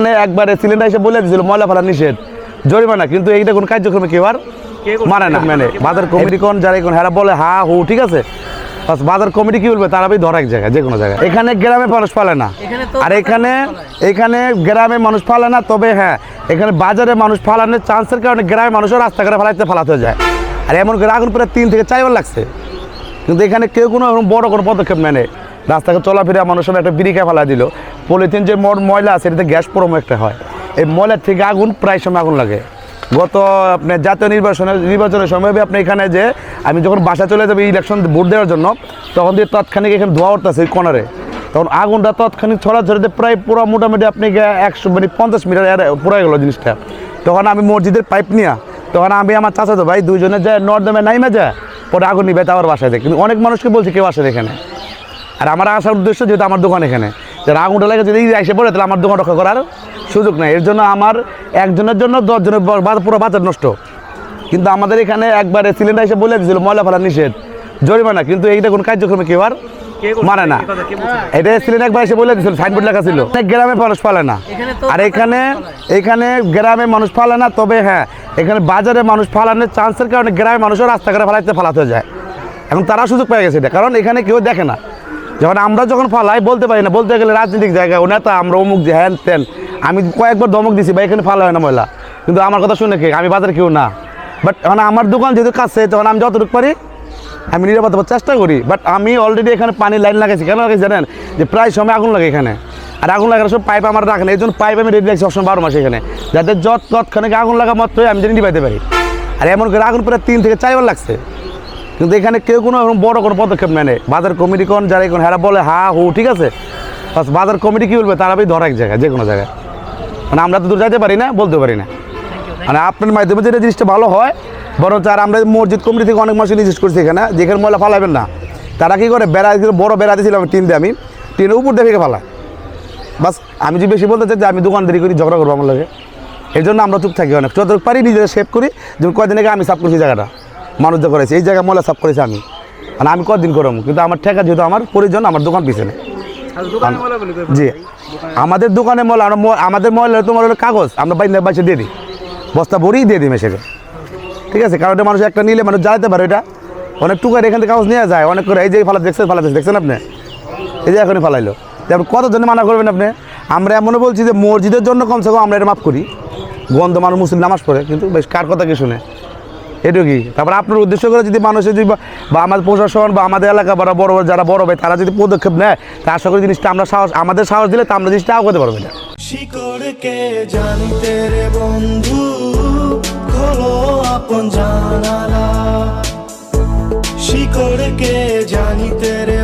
মানে একবারে সিলিন্ডার এসে বলে দিয়েছিল ময়লা ফেলা নিষেধ। জরিমানা কিন্তু এইটা কোন কার্যক্রমে কেউ আর মানে না। মানে বাজার কমিটি কোন যারা কোন হেরা বলে হা হু ঠিক আছে? বাজার কমিটি কি বলবে? তারা ধর এক জায়গায় যে কোনো জায়গায়। এখানে গ্রামে মানুষ পালে না। আর এখানে এখানে গ্রামে মানুষ ফালে না তবে হ্যাঁ এখানে বাজারে মানুষ ফালানোর চান্সের কারণে গ্রামে মানুষও রাস্তাঘাটে ফালাইতে ফালাতে যায়। আর এমন করে আগুন প্রায় তিন থেকে চারবার লাগছে। কিন্তু এখানে কেউ কোনো বড় কোনো পদক্ষেপ নেয় রাস্তাকে চলাফেরা মানুষের একটা বিড়িকা ফেলা দিল। পলিথিন যে ময়লা আছে, এটাতে গ্যাস প্রম একটা হয়। এই ময়লার থেকে আগুন, প্রায় সময় আগুন লাগে। গত, আপনার জাতীয় নির্বাচনের নির্বাচনের সময় আপনি এখানে যে, আমি যখন বাসা চলে যাব ইলেকশন ভোট দেওয়ার জন্য, তখন দিয়ে তৎক্ষণিক এখানে ধোয়া উঠতেছে এই কর্নারে তখন আগুনটা তৎক্ষণিক ছড়াছড়িতে প্রায় পুরো মোটামুটি আপনি একশো মানে পঞ্চাশ মিটার পুরো গেলো জিনিসটা। তখন আমি মসজিদের পাইপ নিয়ে, তখন আমি আমার চাচাতো ভাই দুইজনে যায় নর্দমে নাইমে যায়, পরে আগুন নিবে আবার বাসায় দেয় কিন্তু অনেক মানুষকে বলছে কেউ আসে এখানে। আর আমার আসার উদ্দেশ্য যেহেতু আমার দোকান এখানে। যারা আগুনটা লাগে যদি এসে পড়ে তাহলে আমার দোকান রক্ষা করার সুযোগ নেই। এর জন্য আমার একজনের জন্য দশজনের পুরো বাজার নষ্ট। কিন্তু আমাদের এখানে একবারে সিলিন্ডার এসে বলে দিয়েছিল ময়লা ফেলা নিষেধ। জরিমানা কিন্তু এইটা কোন কার্যক্রমে কেউ আর মানে না। এটা সিলিন্ডার একবার এসে বলে দিয়েছিল সাইনবোর্ড লেখা ছিল। গ্রামে মানুষ পালে না। আর এখানে এখানে গ্রামে মানুষ ফালে না তবে হ্যাঁ এখানে বাজারে মানুষ ফালানোর চান্সের কারণে গ্রামে মানুষও রাস্তাঘাটে ফালাইতে ফালাতে যায়। এখন তারা সুযোগ পেয়ে গেছে এটা কারণ এখানে কেউ দেখে না। যখন আমরা যখন ফালাই, বলতে পারি না, বলতে গেলে রাজনৈতিক জায়গায় ও নেতা, আমরা অমুক যে হ্যান ত্যান। আমি কয়েকবার ধমক দিছি বা এখানে ফালা হয় না ময়লা। কিন্তু আমার কথা শুনে কে? আমি বাজারে কেউ না। বাট এখন আমার দোকান যেহেতু কাছে, তখন আমি যতটুকু পারি, আমি নিরাপদ হওয়ার চেষ্টা করি। বাট আমি অলরেডি এখানে পানি লাইন লাগাইছি। কেন লাগাইছি জানেন? যে প্রায় সময় আগুন লাগে এখানে। আর আগুন লাগার সব পাইপ আমার রাখেন এই জন্য পাইপ আমি রেডি রাখছি সবসময় বারো মাসে এখানে। যাতে যত তৎক্ষণিক আগুন লাগা মাত্রই আমি যেন নিবাইতে পারি। আর এমন করে আগুন প্রায় তিন থেকে চারবার লাগছে। কিন্তু এখানে কেউ কোনো এরকম বড় কোনো পদক্ষেপ নেয় বাজার কমিটি কোন যারা এখন হেরা বলে হা হু ঠিক আছে? বাস বাজার কমিটি কি বলবে? তারা ধর এক জায়গায় যে কোনো জায়গায়। মানে আমরা তো দূর যাইতে পারি না বলতে পারি না। মানে আপনার মাধ্যমে যেটা জিনিসটা ভালো হয় বরঞ্চ আর আমরা মসজিদ কমিটি থেকে অনেক মানুষ নির্দেশ করছি এখানে যেখানে ময়লা ফালাবেন না। তারা কি করে? বেড়া দিয়েছিল বড় বেড়া দিয়েছিলাম টিন দিয়ে আমি। টিনের উপর দেখে ফালায়। বাস আমি যে বেশি বলতে চাই যে আমি দোকানদারি করি ঝগড়া করব আমার লাগে। এই জন্য আমরা চুপ থাকি অনেক। যতটুকু পারি নিজেরা সেভ করি। যেমন কয়দিন আগে আমি সাফ করছি জায়গাটা। মানুষ করেছে। এই জায়গায় ময়লা সাফ করেছি আমি। মানে আমি কদিন করব? কিন্তু আমার ঠেকা যেহেতু আমার পরিজন আমার দোকান পিছনে। জি। আমাদের দোকানে ময়লা আমাদের ময়লা তোমার হলো কাগজ। আমরা বাইরে বাইসে দিয়ে দিই। বস্তা ভরেই দিয়ে দিই মেসেজে ঠিক আছে? কারণ এটা মানুষ একটা নিলে মানুষ জ্বালাতে পারে এটা। অনেক টুকার এখান থেকে কাগজ নিয়ে যায়। অনেক করে এই যে ফালা দেখছেন ফালা দেখছেন আপনি? এই যে এখনই ফালাইলো। তারপর কতজনে মানা করবেন আপনি? আমরা এমনও বলছি যে মসজিদের জন্য কমসে কম আমরা এটা মাফ করি। গন্ধ মানুষ মুসলিম নামাজ পড়ে কিন্তু বেশ কার কথা কি শুনে? এটুকুই তারপর আপনার উদ্দেশ্য করে যদি মানুষের যদি বা আমাদের প্রশাসন বা আমাদের এলাকা বা বড়, যারা বড় ভাই, তারা যদি পদক্ষেপ নেয়, তা আশা করি জিনিসটা আমরা সাহস, আমাদের সাহস দিলে তা আমরা জিনিসটা আগাতে পারবে না। শিকড়কে জানিতে রে বন্ধু, খোলো আপন জানালা। শিকড়কে জানিতে রে